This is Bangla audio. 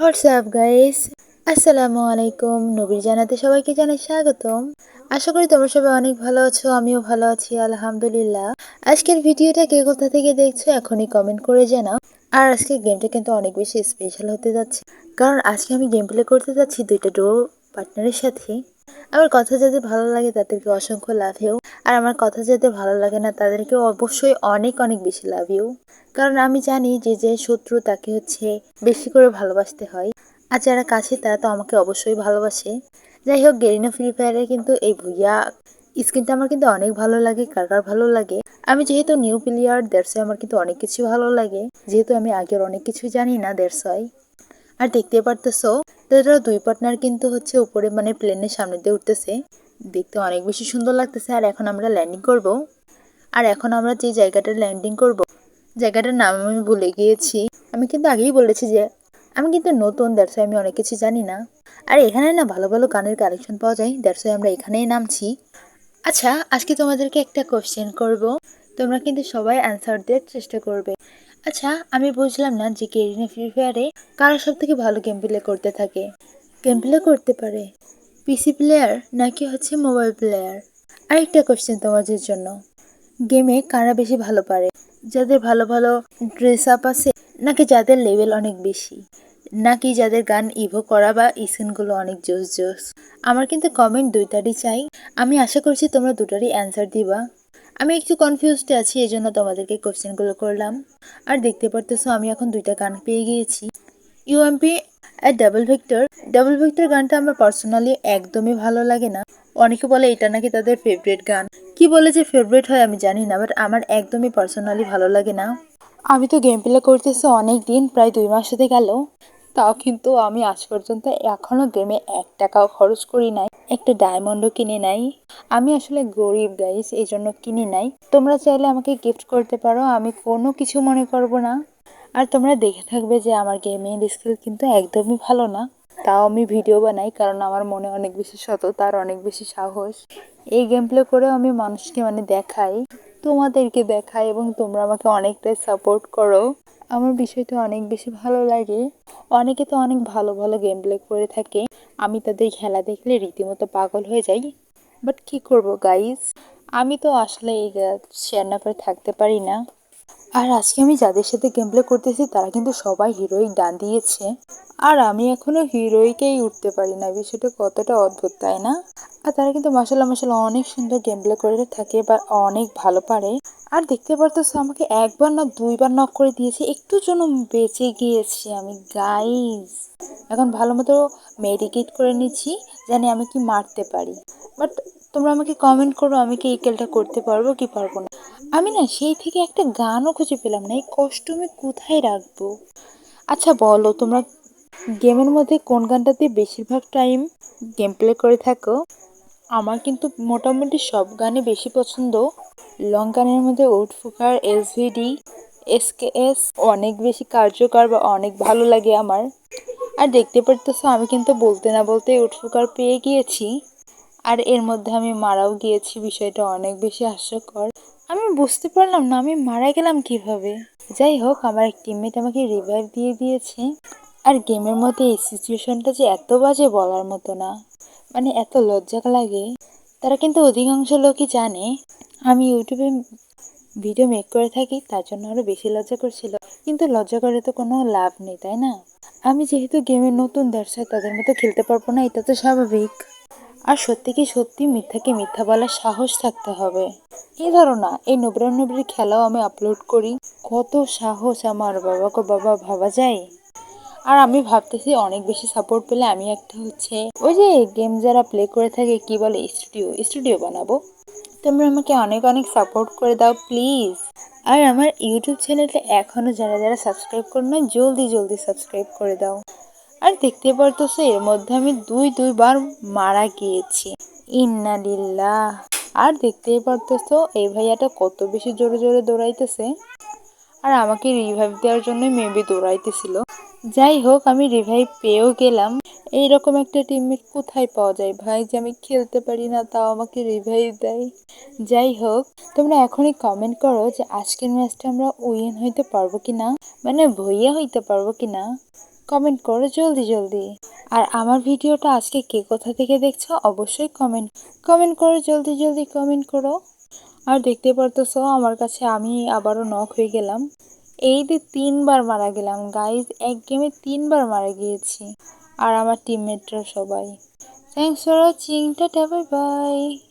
হোয়াটসঅ্যাপ গাইস আসসালামু আলাইকুম নবীর জানাতে সবাইকে জানাই স্বাগতম। আশা করি তোমরা সবাই অনেক ভালো আছো, আমিও ভালো আছি, আলহামদুলিল্লাহ। আজকের ভিডিওটা কে কোথা থেকে দেখছ এখনই কমেন্ট করে জানাও। আর আজকে গেমটা কিন্তু অনেক বেশি স্পেশাল হতে যাচ্ছে। কারণ আজকে আমি গেম প্লে করতে যাচ্ছি দুইটা ডো পার্টনারের সাথে। আমার কথা যাদের ভালো লাগে তাদেরকে অসংখ্য লাভ ইউ আর আমার কথা যাদের ভালো লাগে না তাদেরকে অবশ্যই অনেক অনেক বেশি লাভ ইউ কারণ আমি জানি যে যে শত্রু তাকে হচ্ছে বেশি করে ভালোবাসতে হয়। আর যারা কাছে, তারা তো আমাকে অবশ্যই ভালোবাসে। যাই হোক গেরিনা ফ্রি ফায়ারে কিন্তু এই ভুইয়া স্ক্রিনটা আমার কিন্তু অনেক ভালো লাগে, কার কার ভালো লাগে। আমি যেহেতু নিউ প্লেয়ার দেড়শো আমার কিন্তু অনেক কিছু ভালো লাগে। যেহেতু আমি আগের অনেক কিছু জানি না দেড়শোয় আর দেখতে পারতেছো তারা দুই পার্টনার কিন্তু হচ্ছে উপরে মানে প্লেনের সামনে দিয়ে উঠতেছে। দেখতে অনেক বেশি সুন্দর লাগতেছে। আর এখন আমরা ল্যান্ডিং করব। আর এখন আমরা যে জায়গাটা ল্যান্ডিং করব, জায়গাটার নাম আমি ভুলে গিয়েছি। আমি কিন্তু আগেই বলেছি যে, আমি কিন্তু নতুন দ্যাটস আমি অনেক কিছু জানি না। আর এখানে না ভালো ভালো গানের কালেকশন পাওয়া যায়। দ্যাটস আমরা এখানেই নামছি। আচ্ছা আজকে তোমাদেরকে একটা কোশ্চেন করব। তোমরা কিন্তু সবাই অ্যান্সার দেওয়ার চেষ্টা করবে। আচ্ছা আমি বুঝলাম না যে কেরিনা ফ্রি ফায়ারে কারা সব থেকে ভালো গেম প্লে করতে থাকে। গেম প্লে করতে পারে পিসি প্লেয়ার নাকি হচ্ছে মোবাইল প্লেয়ার আরেকটা কোশ্চেন তোমাদের জন্য। গেমে কারা বেশি ভালো পারে? যাদের ভালো ভালো ড্রেস আপ আছে, নাকি যাদের লেভেল অনেক বেশি? নাকি যাদের গান ইভো করা বা স্কিনগুলো অনেক জোস জোস আমার কিন্তু কমেন্ট দুইটারই চাই। আমি আশা করছি তোমরা দুটারই অ্যান্সার দিবা। আমি একটু কনফিউজড আছি এই জন্য তোমাদেরকে কোশ্চেনগুলো করলাম। আর দেখতে পারতেছো, আমি এখন দুইটা গান পেয়ে গিয়েছি। ইউএমপি আর ডাবল ভিক্টর ডাবল ভিক্টর গানটা আমার পার্সোনালি একদমই ভালো লাগে না। অনেকে বলে, এটা নাকি তাদের ফেভারিট গান? কি বলে যে ফেভারিট হয় আমি জানি না বাট আমার একদমই পার্সোনালি ভালো লাগে না। আমি তো গেম প্লে করতেছি অনেক দিন প্রায় দুই মাস হতে গেল। তাও কিন্তু আমি আজ পর্যন্ত এখনও গেমে এক টাকাও খরচ করি নাই, একটা ডায়মন্ডও কিনে নাই। আমি আসলে গরিব গাইস এই জন্য কিনি নাই। তোমরা চাইলে আমাকে গিফট করতে পারো, আমি কোনো কিছু মনে করব না। আর তোমরা দেখে থাকবে যে আমার গেমিং স্কিল কিন্তু একদমই ভালো না। তাও আমি ভিডিও বানাই, কারণ আমার মনে অনেক বেশি সততা আর অনেক বেশি সাহস। এই গেম প্লে করেও আমি মানুষকে মানে দেখাই, তোমাদেরকে দেখাই এবং তোমরা আমাকে অনেকটাই সাপোর্ট করো। আমার বিষয়টা অনেক বেশি ভালো লাগে। অনেকে তো অনেক ভালো ভালো গেম প্লে করে থাকে। আমি তাদের খেলা দেখলে রীতিমতো পাগল হয়ে যাই। বাট কি করব গাইজ আমি তো আসলে এই শেয়ার না করে থাকতে পারি না। আর আজকে আমি যাদের সাথে গেম প্লে করতেছি, তারা কিন্তু সবাই হিরোইক ডান দিয়েছে। আর আমি এখনও হিরোইকেই উঠতে পারি না, বিষয়টা কতটা অদ্ভুত, তাই না? আর তারা কিন্তু মাসাল্লাহ মাসাল্লাহ অনেক সুন্দর গেম প্লে করে থাকে বা অনেক ভালো পারে। আর দেখতে পারতেছো, আমাকে একবার না দুইবার নক করে দিয়েছে, একটু জন্য বেঁচে গিয়েছি আমি গাইজ এখন ভালো মতো মেডিকেট করে নিচ্ছি, জানি আমি কি মারতে পারি। বাট তোমরা আমাকে কমেন্ট করো, আমি কি এই কেলটা করতে পারব, কি পারব না। আমি না সেই থেকে একটা গানও খুঁজে পেলাম না, এই কষ্ট আমি কোথায় রাখব? আচ্ছা বলো, তোমরা গেমের মধ্যে কোন গানটাতে বেশিরভাগ টাইম গেম প্লে করে থাকো? আমার কিন্তু মোটামুটি সব গানে বেশি পছন্দ। লং গানের মধ্যে উড ফুকার এসভিডি এসকেএস অনেক বেশি কার্যকর বা অনেক ভালো লাগে আমার। আর দেখতে পারতেছো, আমি কিন্তু বলতে না বলতে উড ফুকার পেয়ে গিয়েছি। আর এর মধ্যে আমি মারাও গিয়েছি, বিষয়টা অনেক বেশি হাস্যকর। আমি বুঝতে পারলাম না, আমি মারা গেলাম কীভাবে? যাই হোক, আমার এক টিমমেট আমাকে রিভাইভ দিয়ে দিয়েছে। আর গেমের মধ্যে এই সিচুয়েশনটা যে এত বাজে বলার মতো না মানে এত লজ্জা লাগে, তারা কিন্তু অধিকাংশ লোকই জানে। আমি ইউটিউবে ভিডিও মেক করে থাকি, তার জন্য আরও বেশি লজ্জা করছিল। কিন্তু লজ্জা করে তো কোনো লাভ নেই, তাই না? আমি যেহেতু গেমের নতুন দর্শক, তাদের মতো খেলতে পারব না, এটা তো স্বাভাবিক। আর সত্যি কি সত্যি মিথ্যাকে মিথ্যা বলার সাহস থাকতে হবে। এই ধরো না এই নবরা নবরির খেলাও আমি আপলোড করি। কত সাহস আমার বাবাকে বাবা ভাবা যায়? আর আমি ভাবতেছি অনেক বেশি সাপোর্ট পেলে আমি একটা হচ্ছে ওই যে গেম যারা প্লে করে থাকে, কি বলে স্টুডিও স্টুডিও বানাবো। তোমরা আমাকে অনেক অনেক সাপোর্ট করে দাও প্লিজ আর আমার ইউটিউব চ্যানেলটা এখনও যারা যারা সাবস্ক্রাইব করো না জলদি জলদি সাবস্ক্রাইব করে দাও। আর দেখতে পারতেছো, এর মধ্যে আমি দুই, দুইবার মারা গিয়েছি। ইন্নালিল্লা আর দেখতেই পারতেছো, এই ভাইয়াটা কত বেশি জোরে জোরে দৌড়াইতেছে। আর আমাকে রিভাইভ দেওয়ার জন্য মেবি দৌড়াইতেছিল। যাই হোক আমি রিভাইভ পেয়েও গেলাম। এইরকম একটা টিমমেট কোথায় পাওয়া যায় ভাই, যে আমি খেলতে পারি না, তাও আমাকে রিভাইভ দেয়? যাই হোক তোমরা এখনই কমেন্ট করো যে আজকের ম্যাচটা আমরা উইন হইতে পারব কি না মানে ভইয়া হইতে পারব কি না কমেন্ট করো জলদি জলদি। আর আমার ভিডিওটা আজকে কে কোথা থেকে দেখছ, অবশ্যই কমেন্ট কমেন্ট করো জলদি জলদি কমেন্ট করো। আর দেখতে পারতেছো, আমার কাছে আমি আবারও নক হয়ে গেলাম। এই তিনবার মারা গেলাম গাইজ এক গেমে তিনবার মারা গিয়েছি। আর আমার টিমমেটরা সবাই। Thanks for watching tata bye bye